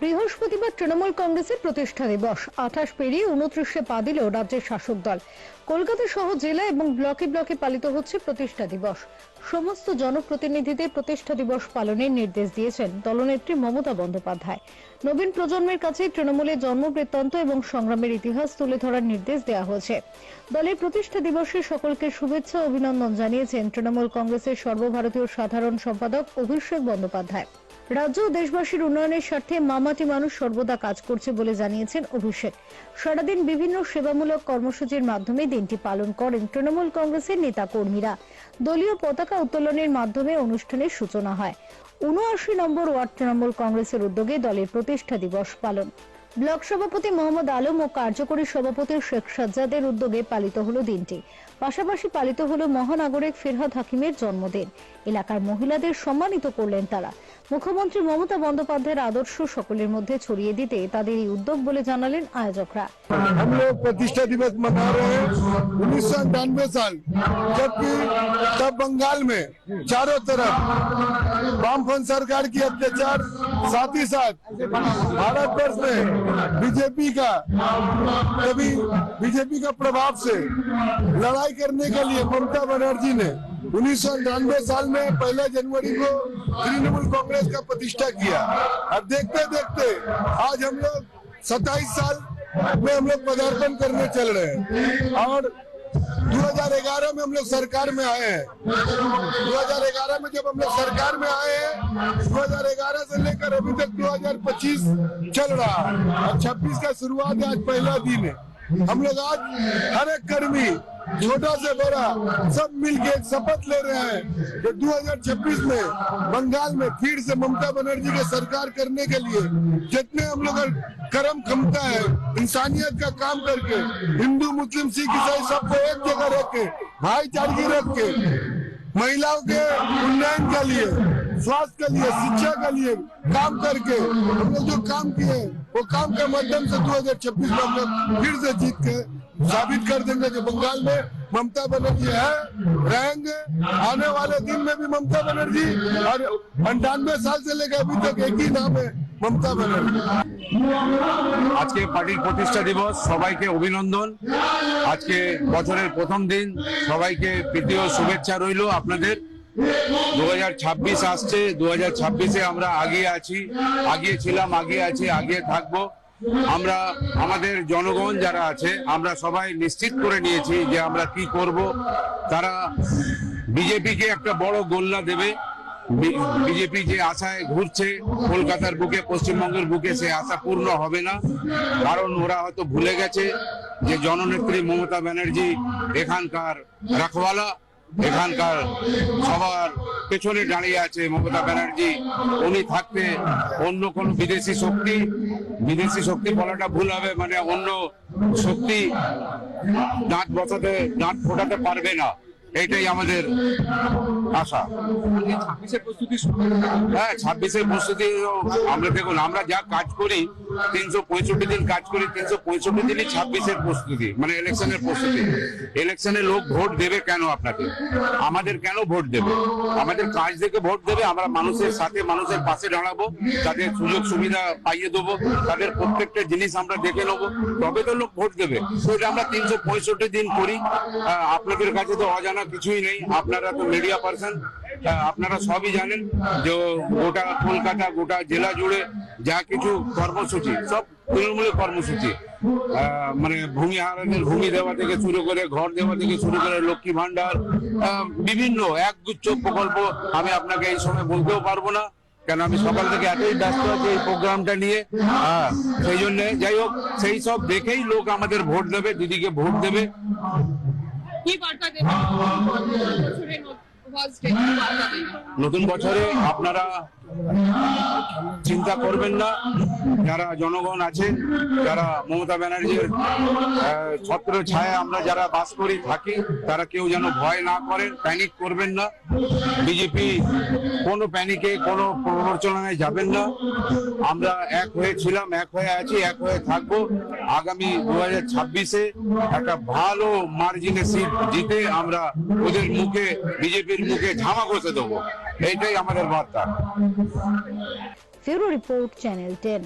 বৃহস্পতিবার তৃণমূল কংগ্রেসের প্রতিষ্ঠা দিবস। আঠাশ পেরিয়ে উনত্রিশে পা দিল রাজ্যের শাসক দল। কলকাতা সহ জেলা এবং ব্লকে ব্লকে পালিত হচ্ছে প্রতিষ্ঠা দিবস। সমস্ত জনপ্রতিনিধিদের প্রতিষ্ঠা দিবস পালনের নির্দেশ দিয়েছেন দলনেত্রী মমতা বন্দ্যোপাধ্যায়। নবীন প্রজন্মের কাছে তৃণমূলের জন্মবৃত্তান্ত এবং সংগ্রামের ইতিহাস তুলে ধরার নির্দেশ দেওয়া হয়েছে। দলের প্রতিষ্ঠা দিবসে সকলকে শুভেচ্ছা অভিনন্দন জানিয়েছেন তৃণমূল কংগ্রেসের সর্বভারতীয় সাধারণ সম্পাদক অভিষেক বন্দ্যোপাধ্যায়। রাজ্য ও দেশবাসীর উন্নয়নের স্বার্থে মামাটি মানুষ সর্বদা কাজ করছে বলে জানিয়েছেন অভিষেক। সারাদিন বিভিন্ন সেবামূলক কর্মসূচির মাধ্যমে দিনটি পালন করেন তৃণমূল কংগ্রেসের নেতা কর্মীরা দলীয় পতাকা উত্তোলনের মাধ্যমে অনুষ্ঠানের সূচনা হয়। উনআশি নম্বর ওয়ার্ড তৃণমূল কংগ্রেসের উদ্যোগে দলের প্রতিষ্ঠা দিবস পালন। ব্লক সভাপতি মোহাম্মদ আলম ও কার্যকরী সভাপতি শেখ সাজ্জাদের উদ্যোগে পালিত হলো দিনটি। পাশাপাশি পালিত হলো মহানাগরিক ফিরহাদ হাকিমের জন্মদিন। এলাকার মহিলাদের সম্মানিত করলেন তারা। মুখ্যমন্ত্রী মমতা বন্দ্যোপাধ্যায়ের আদর্শ সকলের মধ্যে ছড়িয়ে দিতে তাদের এই উদ্যোগ বলে জানালেন আয়োজকরা हम लोग प्रतिष्ठा दिवस मना रहे हैं उन्नीस सौ अंठानवे साल जबकि तब बंगाल में चारों तरफ वामपंथ सरकार की अत्याचार साथ ही साथ भारत वर्ष में बीजेपी का कभी बीजेपी का प्रभाव से लड़ाई करने के लिए ममता बनर्जी ने उन्नीस साल में पहला जनवरी को तृणमूल कांग्रेस का प्रतिष्ठा किया। अब देखते देखते, आज हम लोग सत्ताईस साल में हम लोग पदार्पण करने चल रहे हैं और 2011 में हम लोग सरकार में आए हैं। 2011 में जब हम लोग सरकार में आए हैं 2011 से लेकर अभी तक 2025 चल रहा है और 26 का शुरुआत है आज पहला दिन है। हम लोग आज हर एक कर्मी, छोटा से बड़ा, सब मिलके एक शपथ ले रहे हैं कि 2026 में बंगाल में फिर से ममता बनर्जी की सरकार करने के लिए जितने हम लोग कर्म क्षमता है, इंसानियत का काम करके, हिंदू, मुस्लिम, सिख, ईसाई सबको एक जगह रख के भाईचारगी रख के, महिलाओं के उन्नयन के लिए स्वास्थ्य के लिए शिक्षा के लिए काम करके हम लोग जो काम किए वो काम के माध्यम से 2026 में हम लोग फिर से जीत के साबित कर देंगे कि बंगाल में ममता बनर्जी है रहेंगे आने वाले दिन में भी ममता बनर्जी और अंठानवे साल से लेकर अभी तक एक ही नाम है ममता बनर्जी আজকে পার্টির প্রতিষ্ঠা দিবস সবাইকে অভিনন্দন আজকে বছরের প্রথম দিন সবাইকে প্রীতি ও শুভেচ্ছা রইল আপনাদের দু হাজার ছাব্বিশ আসছে দু ছাব্বিশে আমরা আগিয়ে আছি, আগিয়ে ছিলাম, আগিয়ে আছি, আগিয়ে থাকব। আমরা, আমাদের জনগণ যারা আছে, আমরা সবাই নিশ্চিত করে নিয়েছি যে আমরা কি করব। তারা বিজেপিকে একটা বড় গোল্লা দেবে। বিজেপি যে আশায় ঘুরছে, কলকাতার বুকে, পশ্চিমবঙ্গের বুকে, সে আশা পূর্ণ হবে না। কারণ ওরা হয়তো ভুলে গেছে যে জননেত্রী মমতা ব্যানার্জি এখানকার রাখওয়ালা। এখানকার সবার পেছনে দাঁড়িয়ে আছে মমতা ব্যানার্জি। উনি থাকতে অন্য কোন বিদেশি শক্তি বিদেশি শক্তি বলাটা ভুল হবে মানে অন্য শক্তি দাঁত বসাতে, দাঁত ফোটাতে পারবে না। এটাই আমাদের আশা। হ্যাঁ ছাব্বিশের প্রস্তুতি আমরা দেখুন আমরা যা কাজ করি তিনশো পঁয়ষট্টি দিন কাজ করি তিনশো পঁয়ষট্টি দিনই ছাব্বিশের প্রস্তুতি মানে ইলেকশনের প্রস্তুতি। ইলেকশনে লোক ভোট দেবে কেন আপনাকে? আমাদের কেন ভোট দেবে? আমাদের কাজ দেখে ভোট দেবে আমরা মানুষের সাথে মানুষের পাশে দাঁড়াবো তাদের সুযোগ সুবিধা পাইয়ে দেবো তাদের প্রত্যেকটা জিনিস আমরা দেখে নেব তবে তো লোক ভোট দেবে। এটা আমরা তিনশো পঁয়ষট্টি দিন করি। আপনাদের কাছে তো অজানা কিছুই নেই। আপনারা তো মিডিয়া পার্সন আপনারা সবই জানেন যে গোটা কলকাতা, গোটা জেলা জুড়ে যা কিছু কর্মসূচি, সব তৃণমূলের কর্মসূচি। মানে ভূমি হারানের ভূমি দেওয়া থেকে শুরু করে ঘর দেওয়া থেকে শুরু করে লক্ষ্মী ভান্ডার বিভিন্ন একগুচ্ছ প্রকল্প আমি আপনাকে এই সময় বলতেও পারব না, কেন আমি সকাল থেকে এতই ব্যস্ত আছি এই প্রোগ্রামটা নিয়ে। সেই জন্য যাই হোক, সেই সব দেখেই লোক আমাদের ভোট দেবে, দিদিকে ভোট দেবে। কি নতুন বছরে আপনারা চিন্তা করবেন না। যারা জনগণ আছেন যারা মমতা ব্যানার্জির ছত্র ছায়া আমরা যারা বাস করি, থাকি, তারা কেউ যেন ভয় না করেন প্যানিক করবেন না। বিজেপি কোনো প্যানিকে কোনো প্ররোচনায় যাবেন না। আমরা এক হয়ে ছিলাম, এক হয়ে আছি, এক হয়ে থাকব। আগামী দু হাজার ছাব্বিশে একটা ভালো মার্জিনে সিট জিতে আমরা ওদের মুখে বিজেপির মুখে ঝামা ঘষে দেবো। এইটাই আমাদের বার্তা। Bureau report channel ten.